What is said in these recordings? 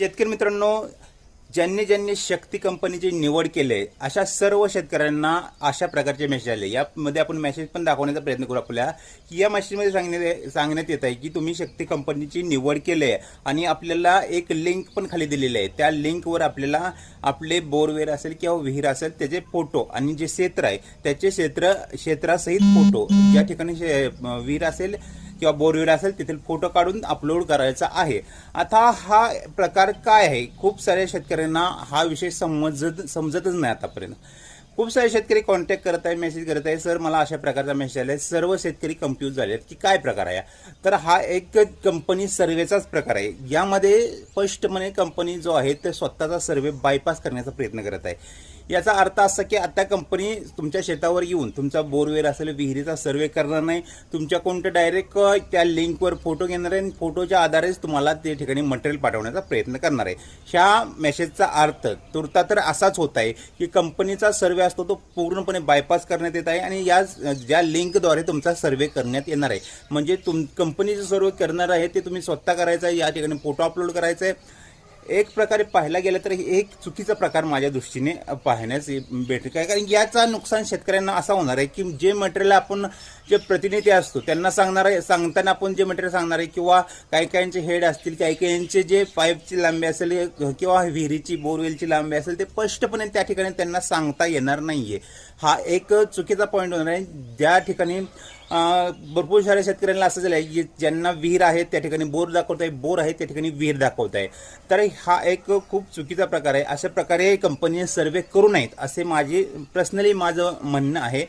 शेतकरी मित्रांनो ज्यांनी ज्यांनी शक्ती कंपनीची निवड केली आहे अशा सर्व शेतकऱ्यांना अशा प्रकारचे मेसेज आले. यामध्ये आपण मेसेज पण दाखवण्याचा प्रयत्न करू आपल्या की या मेसेजमध्ये सांगण्यात सांगण्यात येत आहे की तुम्ही शक्ती कंपनीची निवड केली आहे आणि आपल्याला एक लिंक पण खाली दिलेली आहे. त्या लिंकवर आपल्याला आपले बोरवेर असेल किंवा विहीर असेल त्याचे फोटो आणि जे क्षेत्र आहे त्याचे क्षेत्र क्षेत्रासहित फोटो ज्या ठिकाणी शे- विहीर असेल किंवा बोरवेल असेल तेथील फोटो काढून अपलोड करायचा आहे. आता हा प्रकार काय आहे? खूप साऱ्या शेतकऱ्यांना हा विषय समजत समजतच नाही आतापर्यंत. खूप सारे शेतकरी कॉन्टॅक्ट करत आहे मेसेज करत आहे. सर मला अशा प्रकारचा मेसेज आला आहे सर्व शेतकरी कन्फ्यूज झाले आहेत की काय प्रकार आहे तर हा एक कंपनी सर्वेचाच प्रकार आहे. यामध्ये स्पष्टपणे कंपनी जो आहे ते स्वतःचा सर्वे बायपास करण्याचा प्रयत्न करत आहे. याचा अर्थ असा की आता कंपनी तुमच्या शेतावर येऊन तुमचा बोरवेल असेल विहिरीचा सर्वे करणार नाही तुमच्या कोणत्या डायरेक्ट त्या लिंकवर फोटो घेणार आहे आणि फोटोच्या आधारेच तुम्हाला ते ठिकाणी मटेरियल पाठवण्याचा प्रयत्न करणार आहे. ह्या मेसेजचा अर्थ तुर्ता तर असाच होत आहे की कंपनीचा सर्वे असतो तो पूर्णपणे बायपास करण्यात येत आहे आणि या ज्या लिंकद्वारे तुमचा सर्वे करण्यात येणार आहे. म्हणजे तुम कंपनीचं सर्वे करणार आहे ते तुम्ही स्वतः करायचं आहे या ठिकाणी फोटो अपलोड करायचा आहे. एक प्रकारे पाहायला गेलं तर हे एक चुकीचा प्रकार माझ्या दृष्टीने पाहण्यास भेटत काय कारण याचा नुकसान शेतकऱ्यांना असा होणार आहे की जे मटेरियल आपण जे प्रतिनिधी असतो त्यांना सांगणार आहे सांगताना आपण जे मटेरियल सांगणार आहे किंवा काही काहींचे हेड असतील काही काहींचे जे पाईपची लांबी असेल किंवा विहिरीची बोरवेलची लांबी असेल ते स्पष्टपणे त्या ठिकाणी त्यांना सांगता येणार नाहीये. हा एक चुकीचा पॉईंट होणार आहे. ज्या ठिकाणी भरपूर साऱ्या शेतकऱ्यांना असं झालं आहे की ज्यांना विहीर आहे त्या ठिकाणी बोर दाखवत आहे बोर आहे त्या ठिकाणी विहीर दाखवत आहे तर हा एक खूप चुकीचा प्रकार आहे. अशा प्रकारे कंपनी सर्वे करू नयेत असे माझे पर्सनली माझं म्हणणं आहे.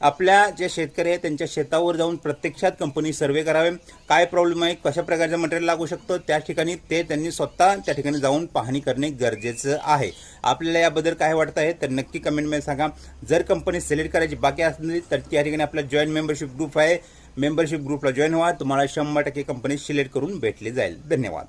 आपल्या जे शेतकरी आहेत त्यांच्या शेतावर जाऊन प्रत्यक्षात कंपनी सर्वे करावे. काय प्रॉब्लेम आहे कशा प्रकारचं मटेरियल लागू शकतं त्या ठिकाणी ते त्यांनी स्वतः त्या ठिकाणी जाऊन पाहणी करणे गरजेचं आहे. आपल्याला याबद्दल काय वाटतं आहे तर नक्की कमेंटमध्ये सांगा. जर कंपनी सिलेक्ट करायची बाकी असली तर त्या ठिकाणी आपला जॉईंट मेंबरशिप ग्रुप आहे. मेंबरशिप ग्रुपला जॉईन व्हा. तुम्हाला शंभर टक्के कंपनी सिलेक्ट करून भेटली जाईल. धन्यवाद.